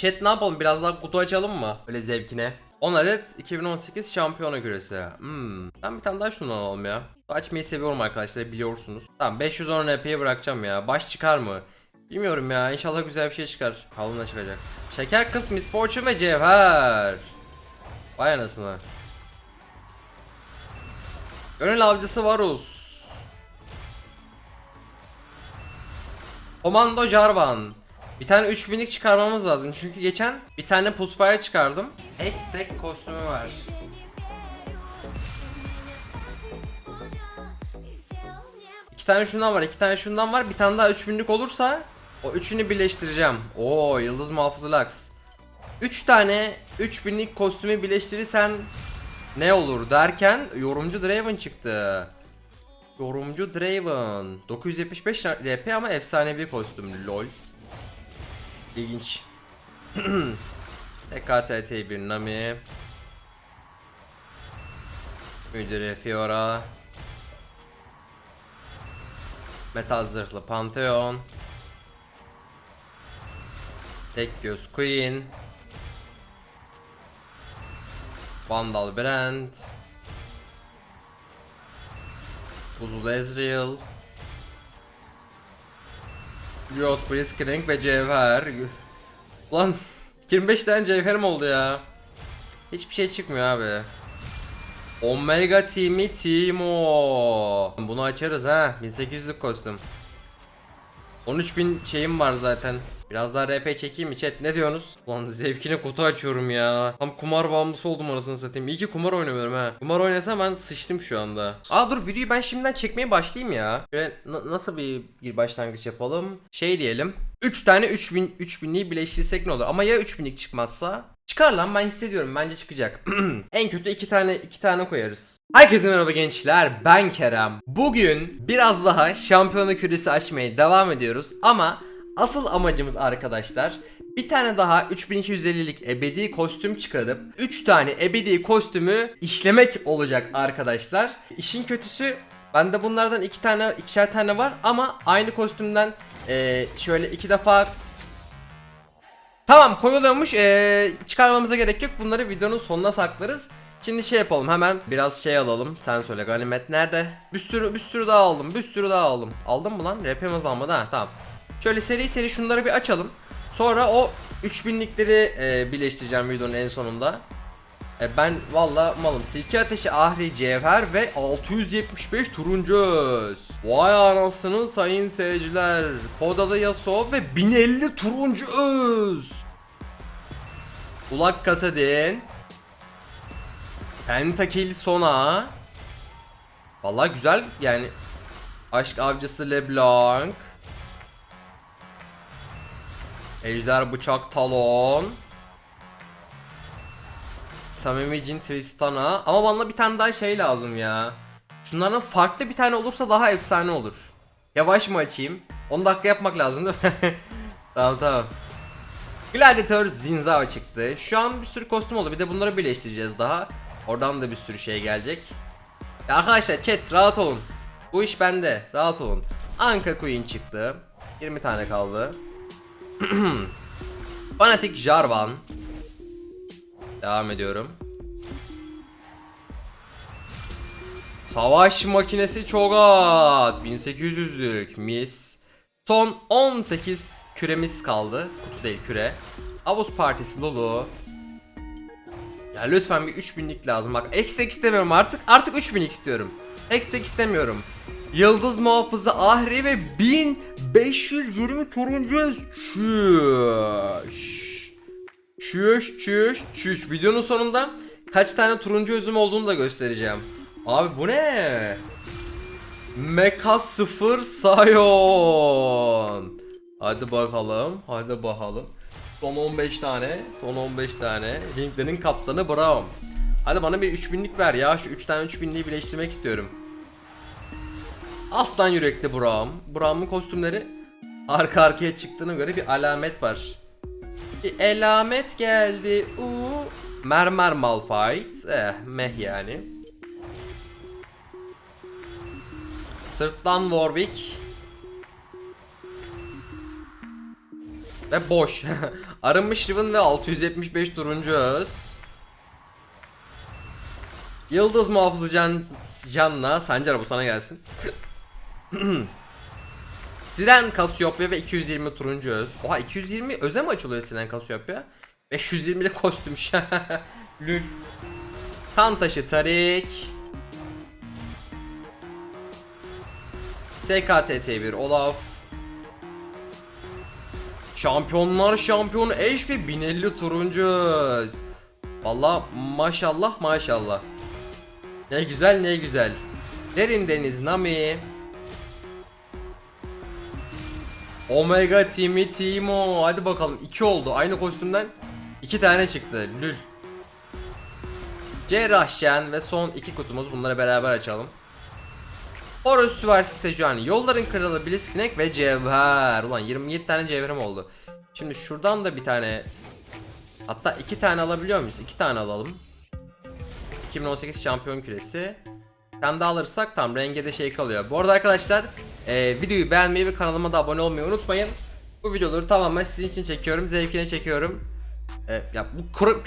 Chat ne yapalım biraz daha kutu açalım mı? Böyle zevkine. 10 adet 2018 şampiyona küresi. Hmm. Ben bir tane daha şundan alalım ya. Açmayı seviyorum arkadaşlar biliyorsunuz. Tamam 510 RP'ye bırakacağım ya. Baş çıkar mı? Bilmiyorum ya inşallah güzel bir şey çıkar. Kalın çıkacak. Şeker kız Miss Fortune ve Cevher. Vay anasını. Gönül avcısı Varus. Komando Jarvan. Bir tane 3000'lik çıkarmamız lazım. Çünkü geçen bir tane Pusfire çıkardım. X-Tek kostümü var. İki tane şundan var, iki tane şundan var. Bir tane daha 3000'lik olursa o üçünü birleştireceğim. Oo, Yıldız Muhafızı Lux. 3 tane 3000'lik kostümü birleştirirsen ne olur derken yorumcu Draven çıktı. Yorumcu Draven. 975 RP ama efsanevi kostüm lol. İlginç. TKTT bir Nami. Müdürü Fiora. Metal zırhlı Pantheon. Tek göz Queen. Vandal Brand. Buzul Ezreal. Riot Blitzcrank ve Cevher. Ulan 25 tane cevherim oldu ya. Hiçbir şey çıkmıyor abi. Omega Team'i Timo. Bunu açarız ha. 1800'lük kostüm. 13.000 şeyim var zaten. Biraz daha RP çekeyim mi chat ne diyorsunuz? Ulan zevkine kutu açıyorum ya. Tam kumar bağımlısı oldum arasını satayım. İyi ki kumar oynamıyorum ha. Kumar oynasam ben sıçtım şu anda. Aa dur videoyu ben şimdiden çekmeye başlayayım ya. Şöyle na- nasıl bir, bir başlangıç yapalım? Şey diyelim. 3 tane 3000 3000'liği birleştirsek ne olur? Ama ya 3000'lik çıkmazsa? Çıkar lan ben hissediyorum bence çıkacak. en kötü iki tane iki tane koyarız. Herkese merhaba gençler ben Kerem. Bugün biraz daha şampiyonluk küresi açmaya devam ediyoruz ama asıl amacımız arkadaşlar bir tane daha 3250'lik ebedi kostüm çıkarıp 3 tane ebedi kostümü işlemek olacak arkadaşlar. İşin kötüsü bende bunlardan iki tane ikişer tane var ama aynı kostümden eee, şöyle iki defa Tamam koyuluyormuş. Ee, çıkarmamıza gerek yok. Bunları videonun sonuna saklarız. Şimdi şey yapalım hemen biraz şey alalım. Sen söyle ganimet nerede? Bir sürü bir sürü daha aldım. Bir sürü daha aldım. Aldın mı lan? RP'm hızlanmadı ha tamam. Şöyle seri seri şunları bir açalım. Sonra o 3000'likleri e, birleştireceğim videonun en sonunda. E, ben valla malım. Tilki ateşi ahri cevher ve 675 turuncu. Vay anasının sayın seyirciler. Kodada Yasuo ve 1050 turuncu öz. Ulak Kasadin. Pentakil Sona. Valla güzel yani. Aşk avcısı LeBlanc. Ejder bıçak talon. Samimi Jin Tristana. Ama bana bir tane daha şey lazım ya. Şunların farklı bir tane olursa daha efsane olur. Yavaş mı açayım? 10 dakika yapmak lazım değil mi? tamam tamam. Gladiator Zinzao çıktı. Şu an bir sürü kostüm oldu. Bir de bunları birleştireceğiz daha. Oradan da bir sürü şey gelecek. Ya arkadaşlar chat rahat olun. Bu iş bende. Rahat olun. Anka Queen çıktı. 20 tane kaldı. Fanatic Jarvan. Devam ediyorum. Savaş makinesi Çogat 1800'lük mis. Son 18 küremiz kaldı. Kutu değil küre. Avuz Partisi Lulu. Ya lütfen bir 3000'lik lazım. Bak X-Tek istemiyorum artık. Artık 3000'lik istiyorum. X-Tek istemiyorum. Yıldız muhafızı Ahri ve 1520 turuncu çüş. Çüş çüş çüş. Videonun sonunda kaç tane turuncu özüm olduğunu da göstereceğim. Abi bu ne? Mecha 0 Sion. Hadi bakalım. Hadi bakalım. Son 15 tane. Son 15 tane. Linklerin kaptanı Braum. Hadi bana bir 3000'lik ver ya. Şu 3 tane 3000'liği birleştirmek istiyorum. Aslan yürekli Braum. Braum'un kostümleri arka arkaya çıktığına göre bir alamet var. Bir elamet geldi. Uuu. Mermer Malphite. Eh meh yani. Sırtlan Warwick. Ve boş. Arınmış Riven ve 675 turuncu öz. Yıldız muhafızı can, canla Sancar bu sana gelsin. Siren Cassiopeia ve 220 turuncu öz. Oha 220 öze mi açılıyor Siren Cassiopeia? 520 de kostüm. Lül. Kan taşı Tarik. SKTT1 Olaf. Şampiyonlar şampiyonu Eş ve 1050 turuncu öz. Valla maşallah maşallah. Ne güzel ne güzel. Derin Deniz Nami. Omega Timi Timo. Hadi bakalım 2 oldu. Aynı kostümden 2 tane çıktı. Lül. Cerrah Şen ve son iki kutumuz. Bunları beraber açalım. Horus Süvarisi Sejuani. Yolların Kralı Blitzkrieg ve Cevher. Ulan 27 tane cevherim oldu. Şimdi şuradan da bir tane Hatta iki tane alabiliyor muyuz? İki tane alalım. 2018 şampiyon küresi. Tane daha alırsak tam rengede şey kalıyor. Bu arada arkadaşlar e, videoyu beğenmeyi ve kanalıma da abone olmayı unutmayın. Bu videoları tamamen sizin için çekiyorum. Zevkine çekiyorum. E, ya bu kuru,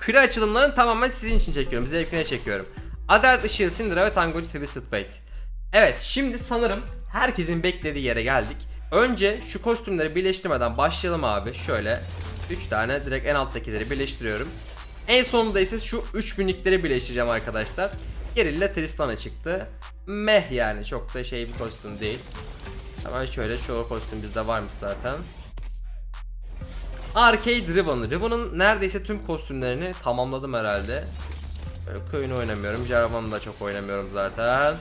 küre açılımlarını tamamen sizin için çekiyorum. Zevkine çekiyorum. Adalet Işığı Syndra ve Tangocu Twisted Fate. Evet şimdi sanırım herkesin beklediği yere geldik. Önce şu kostümleri birleştirmeden başlayalım abi. Şöyle 3 tane direkt en alttakileri birleştiriyorum. En sonunda ise şu 3 binlikleri birleştireceğim arkadaşlar. Gerilla Tristana çıktı. Meh yani çok da şey bir kostüm değil. Hemen şöyle şu kostüm bizde varmış zaten. Arcade Ribbon. Ribbon'ın neredeyse tüm kostümlerini tamamladım herhalde. Böyle Queen oynamıyorum. Jarvan'ı da çok oynamıyorum zaten.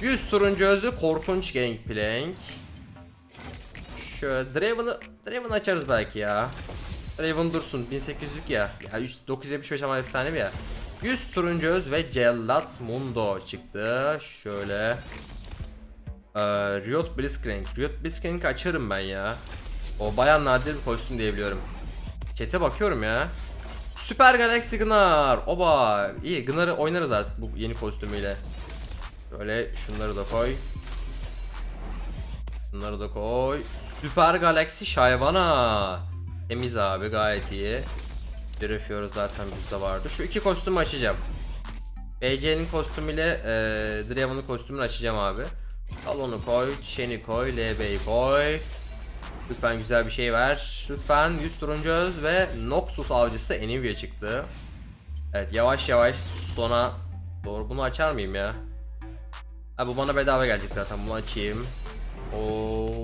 100 turuncu özlü korkunç Gangplank. Şöyle Draven'ı Draven açarız belki ya. Draven dursun 1800'lük ya. Ya 100 975 ama efsane bir ya. 100 turuncu öz ve Cellat Mundo çıktı. Şöyle. Ee, Riot Blitzcrank. Riot Blitzcrank'i açarım ben ya. O baya nadir bir kostüm diyebiliyorum. Chat'e bakıyorum ya. Süper Galaxy Gnar. Oba. İyi Gnar'ı oynarız artık bu yeni kostümüyle. Böyle şunları da koy. Bunları da koy. Süper Galaxy Shyvana. Temiz abi gayet iyi. Grafıyoruz zaten bizde vardı. Şu iki kostümü açacağım. BC'nin kostümüyle e, Draven'ın kostümünü açacağım abi. Al onu koy, Shen'i koy, LB'yi koy. Lütfen güzel bir şey ver. Lütfen 100 turuncu öz ve Noxus avcısı Enivia çıktı. Evet yavaş yavaş sona doğru bunu açar mıyım ya? Ha bu bana bedava gelecek zaten bunu açayım. Oo.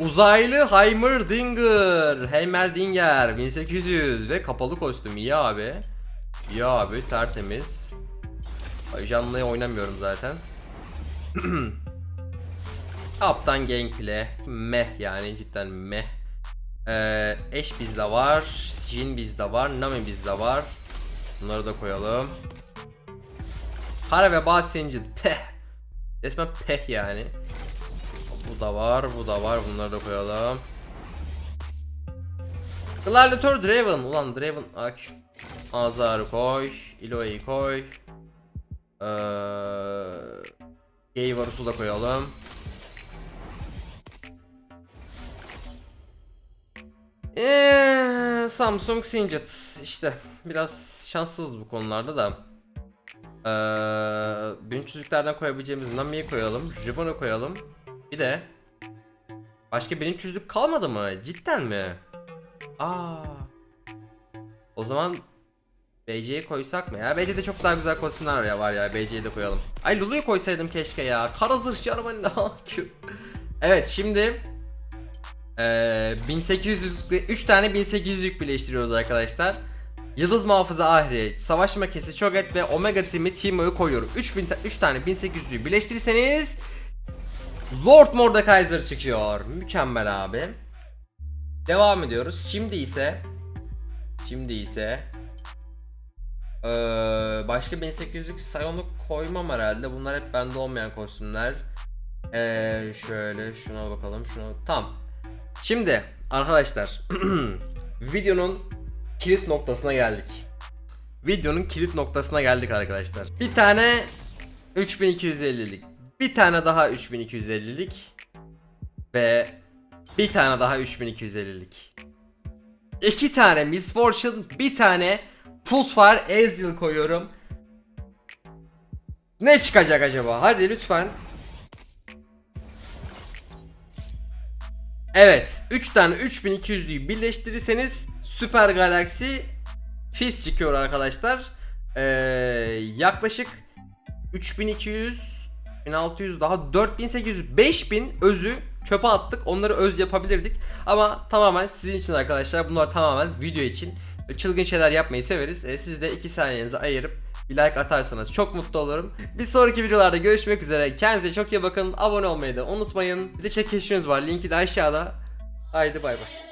Uzaylı Heimerdinger, Heimerdinger 1800 ve kapalı kostüm iyi abi. İyi abi tertemiz. Ajanlı'ya oynamıyorum zaten. Kaptan Gameplay meh yani cidden meh. Ee, eş bizde var, Jin bizde var, Nami bizde var. Bunları da koyalım. Para ve Bahsencid peh. Resmen peh yani. Bu da var, bu da var. Bunları da koyalım. Gladiator Draven. Ulan Draven ak. Azar'ı koy. Ilo'yu koy. Ee, Gayvarus'u da koyalım. Eee, Samsung Singet işte biraz şanssız bu konularda da. Ee, benim çocuklardan koyabileceğimiz Nami'yi koyalım, Ribbon'u koyalım. Bir de başka benim çocuk kalmadı mı? Cidden mi? Aa. O zaman BC'yi koysak mı ya? BC'de çok daha güzel kostümler ya var ya. BC'yi de koyalım. Ay Lulu'yu koysaydım keşke ya. Kara zırh Jarvan Evet şimdi ee, 1800 3 tane 1800'lük birleştiriyoruz arkadaşlar. Yıldız Muhafızı Ahri, Savaş Makesi Cho'Gath ve Omega Team'i Timo'yu koyuyorum. 3000 ta- 3 tane 1800'lüğü birleştirirseniz Lord Mordekaiser çıkıyor. Mükemmel abi. Devam ediyoruz. Şimdi ise Şimdi ise ee, başka 1800'lük sayonu koymam herhalde. Bunlar hep bende olmayan kostümler. Ee, şöyle şuna bakalım. Şuna tam. Şimdi arkadaşlar videonun kilit noktasına geldik. Videonun kilit noktasına geldik arkadaşlar. Bir tane 3250'lik, bir tane daha 3250'lik ve Bir tane daha 3250'lik. İki tane Miss Fortune, bir tane Pulsar Ezreal koyuyorum. Ne çıkacak acaba? Hadi lütfen. Evet, 3 tane 3200'lüyü birleştirirseniz Süper Galaxy Fizz çıkıyor arkadaşlar. Ee, yaklaşık 3200 1600 daha 4800 5000 özü çöpe attık. Onları öz yapabilirdik. Ama tamamen sizin için arkadaşlar. Bunlar tamamen video için. Çılgın şeyler yapmayı severiz. Ee, siz de 2 saniyenizi ayırıp bir like atarsanız çok mutlu olurum. Bir sonraki videolarda görüşmek üzere. Kendinize çok iyi bakın. Abone olmayı da unutmayın. Bir de çekilişimiz var. Linki de aşağıda. Haydi bay bay.